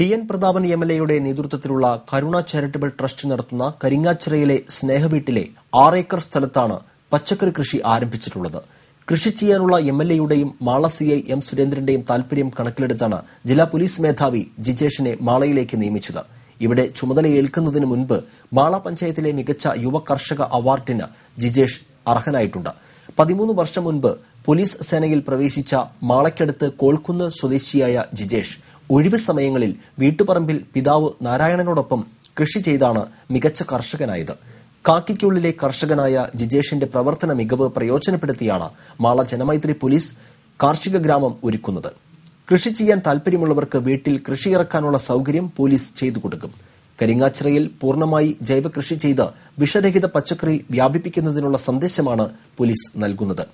T N Prathapan M L എയുടെ നേതൃത്വത്തിലുള്ള കരുണ charitable trust നടത്തുന്ന കരിങ്ങാച്ചിറയിലെ സ്നേഹവീട്ടിലെ ആറേക്കർ സ്ഥലത്താണ് പച്ചക്കറി കൃഷി ആരംഭിച്ചിട്ടുള്ളത്. കൃഷി ചെയ്യാനുള്ള എം എൽ എയുടെയും മാള സി ഐ എം സുരേന്ദ്രന്റെയും താൽപര്യം കണക്കിലെടുത്താണ് ജില്ലാ പോലീസ് മേധാവി ജിജേഷിനെ മാളയിലേക്ക് നിയമിച്ചത്. ഇവിടെ ചുമതലയേൽക്കുന്നതിന് മുൻപ് മാള പഞ്ചായത്തിലെ മികച്ച യുവ കർഷക അവാർഡിന് ജിജേഷ് അർഹനായിട്ടുണ്ട്. പതിമൂന്ന് വർഷം മുൻപ് പോലീസ് സേനയിൽ പ്രവേശിച്ച മാളയ്ക്കടുത്ത് കോൾക്കുന്ന് സ്വദേശിയായ ജിജേഷ് ഒഴിവ് സമയങ്ങളിൽ വീട്ടുപറമ്പിൽ പിതാവ് നാരായണനോടൊപ്പം കൃഷി ചെയ്താണ് മികച്ച കർഷകനായത്. കാക്കിക്കുള്ളിലെ കർഷകനായ ജിജേഷിന്റെ പ്രവർത്തന മികവ് പ്രയോജനപ്പെടുത്തിയാണ് മാള ജനമൈത്രി പോലീസ് കാർഷിക ഗ്രാമം ഒരുക്കുന്നത്. കൃഷി ചെയ്യാൻ താൽപര്യമുള്ളവർക്ക് വീട്ടിൽ കൃഷി ഇറക്കാനുള്ള സൗകര്യം പോലീസ് ചെയ്തു കൊടുക്കും. കരിങ്ങാച്ചിറയിൽ പൂർണമായി ജൈവകൃഷി ചെയ്ത് വിഷരഹിത പച്ചക്കറി വ്യാപിപ്പിക്കുന്നതിനുള്ള സന്ദേശമാണ് പോലീസ് നൽകുന്നത്.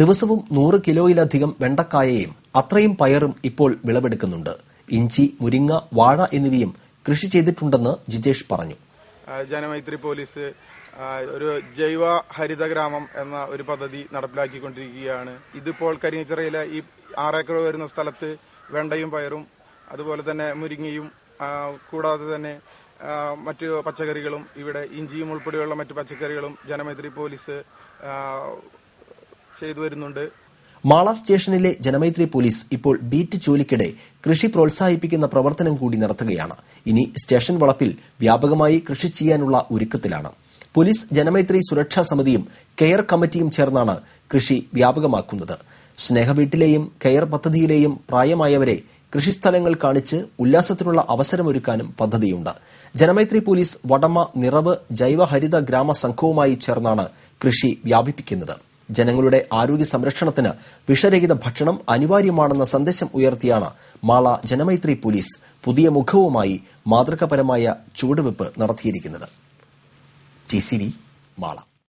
ദിവസവും നൂറ് കിലോയിലധികം വെണ്ടക്കായയും അത്രയും പയറും ഇപ്പോൾ വിളവെടുക്കുന്നുണ്ട്. ഇഞ്ചി മുരിങ്ങ വാഴ എന്നിവയും കൃഷി ചെയ്തിട്ടുണ്ടെന്ന് ജിജേഷ് പറഞ്ഞു. ജനമൈത്രി പോലീസ് ഒരു ജൈവ ഹരിത ഗ്രാമം എന്ന ഒരു പദ്ധതി നടപ്പിലാക്കിക്കൊണ്ടിരിക്കുകയാണ്. ഇതിപ്പോൾ കരിങ്ങിച്ചിറയിലെ ഈ ആറേക്കർ വരുന്ന സ്ഥലത്ത് വെണ്ടയും പയറും അതുപോലെ തന്നെ മുരിങ്ങയും കൂടാതെ തന്നെ മറ്റു പച്ചക്കറികളും ഇവിടെ ഇഞ്ചിയും ഉൾപ്പെടെയുള്ള മറ്റു പച്ചക്കറികളും ജനമൈത്രി പോലീസ് ചെയ്തു വരുന്നുണ്ട്. മാള സ്റ്റേഷനിലെ ജനമൈത്രി പോലീസ് ഇപ്പോൾ ബീറ്റ് ജോലിക്കിടെ കൃഷി പ്രോത്സാഹിപ്പിക്കുന്ന പ്രവർത്തനം കൂടി നടത്തുകയാണ്. ഇനി സ്റ്റേഷൻ വളപ്പിൽ വ്യാപകമായി കൃഷി ചെയ്യാനുള്ള ഒരുക്കത്തിലാണ്. പോലീസ് ജനമൈത്രി സുരക്ഷാ സമിതിയും കെയർ കമ്മിറ്റിയും ചേർന്നാണ് കൃഷി വ്യാപകമാക്കുന്നത്. സ്നേഹവീട്ടിലെയും കെയർ പദ്ധതിയിലെയും പ്രായമായവരെ കൃഷിസ്ഥലങ്ങൾ കാണിച്ച് ഉല്ലാസത്തിനുള്ള അവസരമൊരുക്കാനും പദ്ധതിയുണ്ട്. ജനമൈത്രി പോലീസ് വടമ നിറവ് ജൈവഹരിത ഗ്രാമ സംഘവുമായി ചേർന്നാണ് കൃഷി വ്യാപിപ്പിക്കുന്നത്. ജനങ്ങളുടെ ആരോഗ്യ സംരക്ഷണത്തിന് വിഷരഹിത ഭക്ഷണം അനിവാര്യമാണെന്ന സന്ദേശം ഉയർത്തിയാണ് മാള ജനമൈത്രി പോലീസ് പുതിയ മുഖവുമായി മാതൃകപരമായ ചുവടുവെപ്പ് നടത്തിയിരിക്കുന്നത്. ടി മാള.